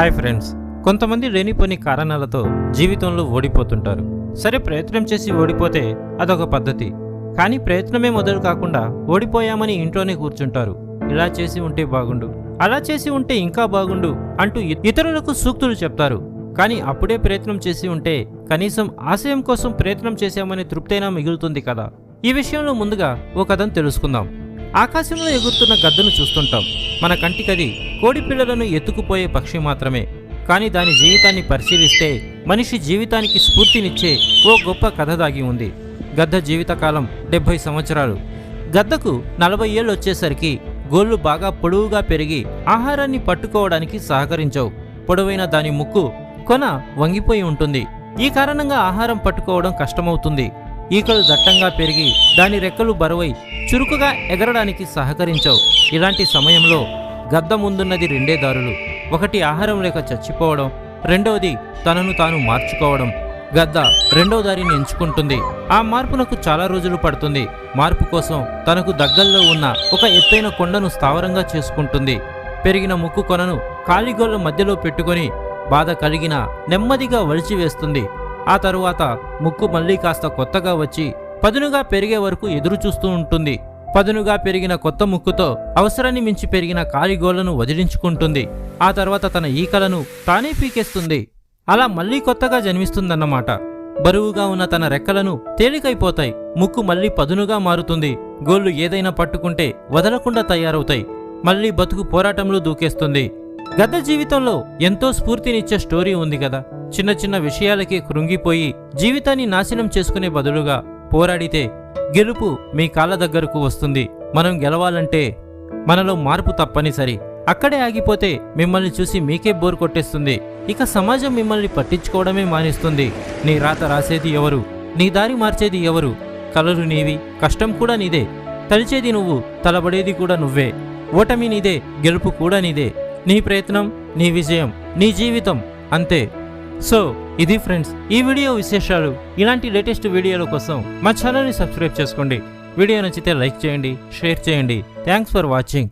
Hi friends కొంతమంది లేనిపోని కారణాలతో జీవితంలో ఓడిపోతుంటారు. సరే ప్రయత్నం చేసి ఓడిపోతే అదొక పద్ధతి. కానీ ప్రయత్నమే మొదలు కాకుండా ఓడిపోయామని ఇంట్లోనే కూర్చుంటారు. ఇలా చేసి ఉంటే బాగుండు అలా చేసి ఉంటే ఇంకా బాగుండు అంటూ ఇతరులకు సూక్తులు చెప్తారు. కానీ అప్పుడే ప్రయత్నం చేసి ఉంటే కనీసం ఆశయం కోసం ప్రయత్నం చేశామనే తృప్తైనా మిగులుతుంది కదా? ఈ విషయంలో ముందుగా ఓ కథను తెలుసుకుందాం. ఆకాశంలో ఎగురుతున్న గద్దను చూస్తుంటాం. మన కంటికది కోడి పిల్లలను ఎత్తుకుపోయే పక్షి మాత్రమే. కానీ దాని జీవితాన్ని పరిశీలిస్తే మనిషి జీవితానికి స్ఫూర్తినిచ్చే ఓ గొప్ప కథ దాగి ఉంది. గద్ద జీవితకాలం డెబ్భై సంవత్సరాలు. గద్దకు నలభై ఏళ్ళు వచ్చేసరికి గోళ్ళు బాగా పొడవుగా పెరిగి ఆహారాన్ని పట్టుకోవడానికి సహకరించవు. పొడవైన దాని ముక్కు కొన వంగిపోయి ఉంటుంది. ఈ కారణంగా ఆహారం పట్టుకోవడం కష్టమవుతుంది. ఈకలు దట్టంగా పెరిగి దాని రెక్కలు బరువై చురుకుగా ఎగరడానికి సహకరించవు. ఇలాంటి సమయంలో గద్ద ముందున్నది రెండే దారులు. ఒకటి ఆహారం లేక చచ్చిపోవడం రెండవది తనను తాను మార్చుకోవడం. గద్ద రెండో దారిని ఎంచుకుంటుంది. ఆ మార్పునకు చాలా రోజులు పడుతుంది. మార్పు కోసం తనకు దగ్గరలో ఉన్న ఒక ఎత్తైన కొండను స్థావరంగా చేసుకుంటుంది. పెరిగిన ముక్కు కొనను కాలిగోళ్ళ మధ్యలో పెట్టుకొని బాధ కలిగిన నెమ్మదిగా వలిచివేస్తుంది. ఆ తరువాత ముక్కు మళ్ళీ కాస్త కొత్తగా వచ్చి పదునుగా పెరిగే వరకు ఎదురు చూస్తూ ఉంటుంది. పదునుగా పెరిగిన కొత్త ముక్కుతో అవసరాన్ని మించి పెరిగిన కాలిగోళ్ళను వదిలించుకుంటుంది. ఆ తర్వాత తన ఈకలను తానే పీకేస్తుంది. అలా మళ్ళీ కొత్తగా జన్మిస్తుందన్నమాట. బరువుగా ఉన్న తన రెక్కలను తేలికైపోతాయి. ముక్కు మళ్ళీ పదునుగా మారుతుంది. గోళ్ళు ఏదైనా పట్టుకుంటే వదలకుండా తయారవుతాయి. మళ్ళీ బతుకు పోరాటంలో దూకేస్తుంది. గద్ద జీవితంలో ఎంతో స్ఫూర్తినిచ్చే స్టోరీ ఉంది కదా. చిన్న చిన్న విషయాలకే కృంగిపోయి జీవితాన్ని నాశనం చేసుకునే బదులుగా పోరాడితే గెలుపు మీ కాళ్ళ దగ్గరకు వస్తుంది. మనం గెలవాలంటే మనలో మార్పు తప్పనిసరి. అక్కడే ఆగిపోతే మిమ్మల్ని చూసి మీకే బోర్ కొట్టేస్తుంది. ఇక సమాజం మిమ్మల్ని పట్టించుకోవడమే మానేస్తుంది. నీ రాత రాసేది ఎవరు? నీ దారి మార్చేది ఎవరు? కలలు నీవి కష్టం కూడా నీదే. తలిచేది నువ్వు తలబడేది కూడా నువ్వే. ఓటమి నీదే గెలుపు కూడా నీదే. నీ ప్రయత్నం నీ విజయం నీ జీవితం అంతే. సో ఇది ఫ్రెండ్స్ ఈ వీడియో విశేషాలు ఇలాంటి లేటెస్ట్ వీడియోల కోసం మా ఛానల్ని సబ్స్క్రైబ్ చేసుకోండి. వీడియో నచ్చితే లైక్ చేయండి షేర్ చేయండి. Thanks for watching.